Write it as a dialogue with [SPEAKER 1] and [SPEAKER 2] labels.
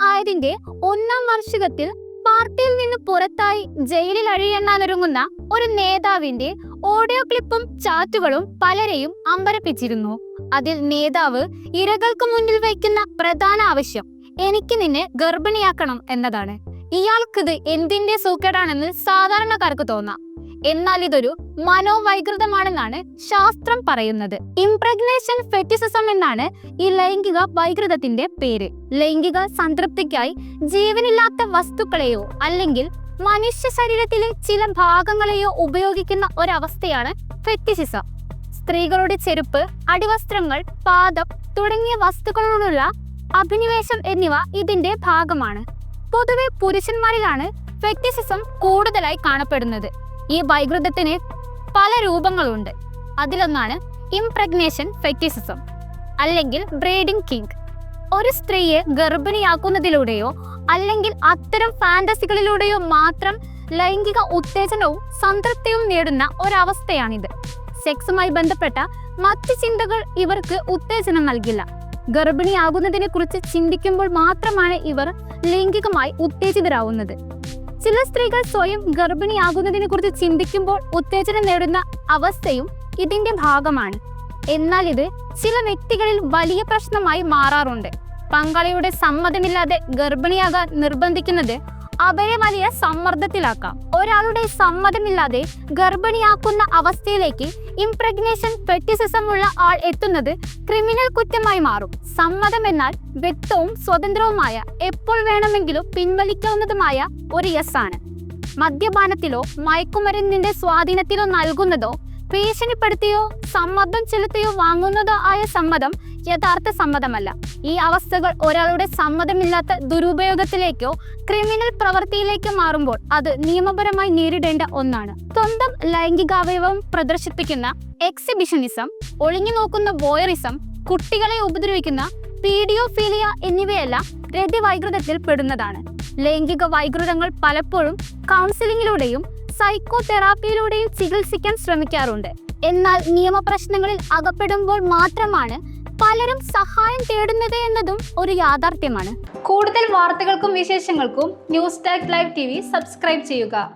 [SPEAKER 1] ആയതിന്റെ ഒന്നാം വാർഷികത്തിൽ പാർട്ടിയിൽ നിന്ന് പുറത്തായി ജയിലിൽ അഴിയെണ്ണാനൊരുങ്ങുന്ന ഒരു നേതാവിന്റെ ഓഡിയോ ക്ലിപ്പും ചാറ്റുകളും പലരെയും അമ്പരപ്പിച്ചിരുന്നു. അതിൽ നേതാവ് ഇരകൾക്ക് മുന്നിൽ വയ്ക്കുന്ന പ്രധാന ആവശ്യം എനിക്ക് നിന്നെ ഗർഭിണിയാക്കണം എന്നതാണ്. ഇയാൾക്കിത് എന്തിന്റെ സൂക്കേടാണെന്ന് സാധാരണക്കാർക്ക് തോന്നാം. എന്നാൽ ഇതൊരു മനോവൈകൃതമാണെന്നാണ് ശാസ്ത്രം പറയുന്നത്. ഇംപ്രഗ്നേഷൻ ഫെറ്റിസിസം എന്നാണ് ഈ ലൈംഗിക വൈകൃതത്തിന്റെ പേര്. ലൈംഗിക സംതൃപ്തിക്കായി ജീവനില്ലാത്ത വസ്തുക്കളെയോ അല്ലെങ്കിൽ മനുഷ്യ ശരീരത്തിലെ ചില ഭാഗങ്ങളെയോ ഉപയോഗിക്കുന്ന ഒരവസ്ഥയാണ് ഫെറ്റിസിസം സ്ത്രീകളുടെ ചെരുപ്പ് അടിവസ്ത്രങ്ങൾ പാദം തുടങ്ങിയ വസ്തുക്കളോടുള്ള അഭിനിവേശം എന്നിവ ഇതിന്റെ ഭാഗമാണ്. പൊതുവെ പുരുഷന്മാരിലാണ് ഫെറ്റിസിസം കൂടുതലായി കാണപ്പെടുന്നത്. ഈ വൈകൃതത്തിന് പല രൂപങ്ങളുണ്ട്. അതിലൊന്നാണ് ഇംപ്രഗ്നേഷൻ ഫെറ്റിസിസം അല്ലെങ്കിൽ ബ്രീഡിംഗ് കിങ് ഒരു സ്ത്രീയെ ഗർഭിണിയാക്കുന്നതിലൂടെയോ അല്ലെങ്കിൽ അത്തരം ഫാന്റസികളിലൂടെയോ മാത്രം ലൈംഗിക ഉത്തേജനവും സംതൃപ്തിയും നേടുന്ന ഒരവസ്ഥയാണിത്. സെക്സുമായി ബന്ധപ്പെട്ട മറ്റ് ചിന്തകൾ ഇവർക്ക് ഉത്തേജനം നൽകില്ല. ഗർഭിണിയാകുന്നതിനെ കുറിച്ച് ചിന്തിക്കുമ്പോൾ മാത്രമാണ് ഇവർ ലൈംഗികമായി ഉത്തേജിതരാവുന്നത്. ചില സ്ത്രീകൾ സ്വയം ഗർഭിണിയാകുന്നതിനെ കുറിച്ച് ചിന്തിക്കുമ്പോൾ ഉത്തേജനം നേടുന്ന അവസ്ഥയും ഇതിന്റെ ഭാഗമാണ്. എന്നാൽ ഇത് ചില വ്യക്തികളിൽ വലിയ പ്രശ്നമായി മാറാറുണ്ട്. പങ്കാളിയുടെ സമ്മതമില്ലാതെ ഗർഭിണിയാകാൻ നിർബന്ധിക്കുന്നത് അവരെ വലിയ സമ്മർദ്ദത്തിലാക്കാം. ഒരാളുടെ സമ്മതമില്ലാതെ ഗർഭിണിയാക്കുന്ന അവസ്ഥയിലേക്ക് ഇംപ്രഗ്നേഷൻ ഫെറ്റിസിസം ഉള്ള ആൾ എത്തുന്നത് ക്രിമിനൽ കുറ്റമായി മാറും. സമ്മതം എന്നാൽ വ്യക്തവും സ്വതന്ത്രവുമായ എപ്പോൾ വേണമെങ്കിലും പിൻവലിക്കാവുന്നതുമായ ഒരു യെസ് ആണ്. മദ്യപാനത്തിലോ മയക്കുമരുന്നിന്റെ സ്വാധീനത്തിലോ നൽകുന്നതോ ഭീഷണിപ്പെടുത്തിയോ സമ്മർദ്ദം ചെലുത്തിയോ വാങ്ങുന്നതോ ആയ സമ്മതം യഥാർത്ഥ സമ്മതമല്ല. ഈ അവസ്ഥകൾ ഒരാളുടെ സമ്മതമില്ലാത്ത ദുരുപയോഗത്തിലേക്കോ ക്രിമിനൽ പ്രവൃത്തിയിലേക്കോ മാറുമ്പോൾ അത് നിയമപരമായി നേരിടേണ്ട ഒന്നാണ്. സ്വന്തം ലൈംഗികാവയവം പ്രദർശിപ്പിക്കുന്ന എക്സിബിഷനിസം ഒളിഞ്ഞു നോക്കുന്ന ബോയറിസം കുട്ടികളെ ഉപദ്രവിക്കുന്ന പീഡിയോഫീലിയ എന്നിവയെല്ലാം രതിവൈകൃതത്തിൽ പെടുന്നതാണ്. ലൈംഗിക വൈകൃതങ്ങൾ പലപ്പോഴും കൗൺസിലിങ്ങിലൂടെയും സൈക്കോ തെറാപ്പിയിലൂടെയും ചികിത്സിക്കാൻ ശ്രമിക്കാറുണ്ട്. എന്നാൽ നിയമപ്രശ്നങ്ങളിൽ അകപ്പെടുമ്പോൾ മാത്രമാണ് പലരും സഹായം തേടുന്നത് എന്നതും ഒരു യാഥാർത്ഥ്യമാണ്. കൂടുതൽ വാർത്തകൾക്കും വിശേഷങ്ങൾക്കും news talk live T subscribe ചെയ്യുക.